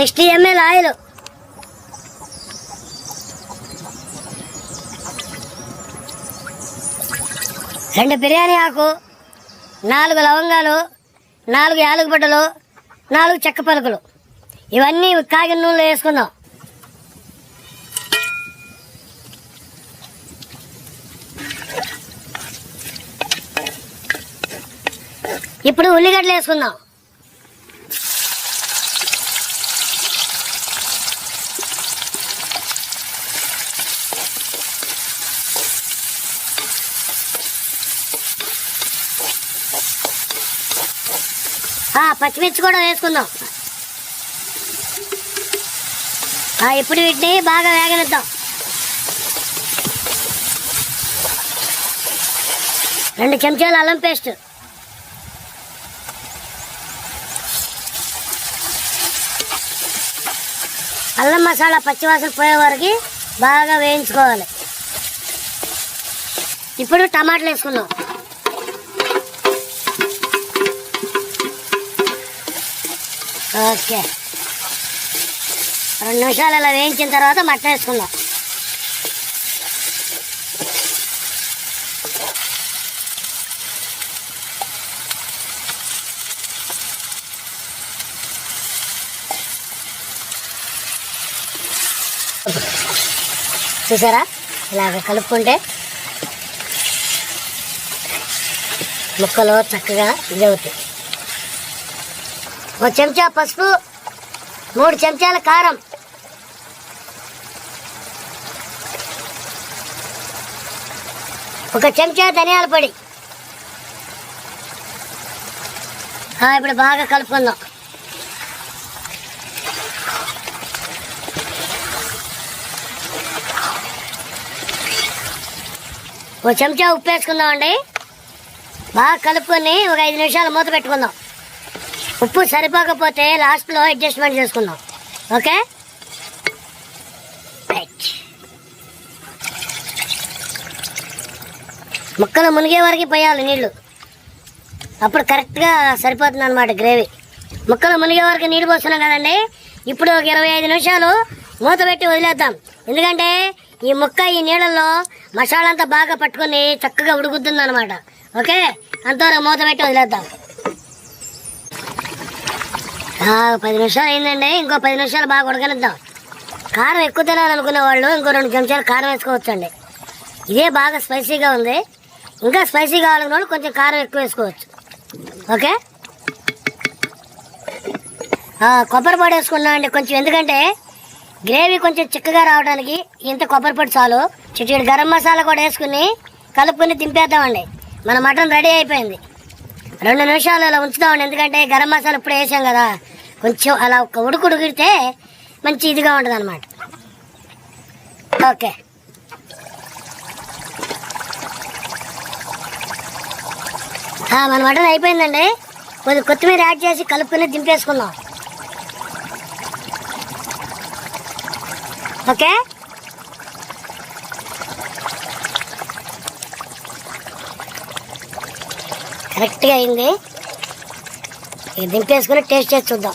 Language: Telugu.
Sixty ML oil. రెండు బిర్యానీ ఆకు నాలుగు లవంగాలు నాలుగు యాలకుబడ్డలు నాలుగు చెక్క పలుకులు. ఇవన్నీ కాగిన నూనెలో వేసుకుందాం. ఇప్పుడు ఉల్లిగడ్డలు వేసుకుందాం. పచ్చిమిర్చి కూడా వేసుకుందాం. ఇప్పుడు వీటిని బాగా వేగనిద్దాం. రెండు చెంచాలు అల్లం పేస్ట్. అల్లం మసాలా పచ్చివాసన పోయే వరకు బాగా వేయించుకోవాలి. ఇప్పుడు టమాటాలు వేసుకుందాం. ఓకే. రెండు నిమిషాలు అలా వేయించిన తర్వాత మటన్ వేసుకుందాం. చూసారా? ఇలాగ కలుపుకుంటే ముక్కలు చక్కగా ఇదవుతాయి. ఒక చెంచా పసుపు మూడు చెంచాల కారం. ఒక చెంచా ధనియాల పొడి. ఇప్పుడు బాగా కలుపుకుందాం. ఒక చెంచా ఉప్పు వేసుకుందామండి. బాగా కలుపుకొని ఒక ఐదు నిమిషాలు మూత పెట్టుకుందాం. ఉప్పు సరిపోకపోతే లాస్ట్లో అడ్జస్ట్మెంట్ చేసుకుందాం. ఓకే? రైట్ ముక్కలు మునిగే వరకు పోయాలి నీళ్ళు అప్పుడు కరెక్ట్గా సరిపోతుంది అనమాట గ్రేవీ. ముక్కలు మునిగే వరకు నీళ్ళు పోస్తున్నాం కదండి. ఇప్పుడు ఒక ఇరవై ఐదు నిమిషాలు మూత పెట్టి వదిలేద్దాం. ఎందుకంటే ఈ ముక్క ఈ నీళ్ళల్లో మసాలా అంతా బాగా పట్టుకొని చక్కగా ఉడుకుతుంది అనమాట ఓకే? అంతవరకు మూత పెట్టి వదిలేద్దాం. పది నిమిషాలు అయిందండి. ఇంకో పది నిమిషాలు బాగా ఉడకనిద్దాం. కారం ఎక్కువ తినాలనుకునే వాళ్ళు ఇంకో రెండు చెంచాలు కారం వేసుకోవచ్చండి. ఇదే బాగా స్పైసీగా ఉంది. ఇంకా స్పైసీ కావాలన్న వాళ్ళు కొంచెం కారం ఎక్కువ వేసుకోవచ్చు. ఓకే? కొబ్బరి పొడి వేసుకున్నామండి కొంచెం. ఎందుకంటే గ్రేవీ కొంచెం చిక్కగా రావడానికి ఇంత కొబ్బరి పొడి చాలు. చిటికెడు గరం మసాలా కూడా వేసుకుని కలుపుకొని దింపేద్దామండి. మన మటన్ రెడీ అయిపోయింది. రెండు నిమిషాలు అలా ఉంచుదామండి ఎందుకంటే గరం మసాలా ఇప్పుడు వేసాం కదా. కొంచెం అలా ఒక ఉడుకు ఉడికితే మంచి ఇదిగా ఉంటుంది అనమాట ఓకే మన మటన్ అయిపోయిందండి. కొద్ది కొత్తిమీర యాడ్ చేసి కలుపుకొని దింపేసుకుందాం. ఓకే? కరెక్ట్గా అయింది. ఇది దింపేసుకుని టేస్ట్ చేసి చూద్దాం.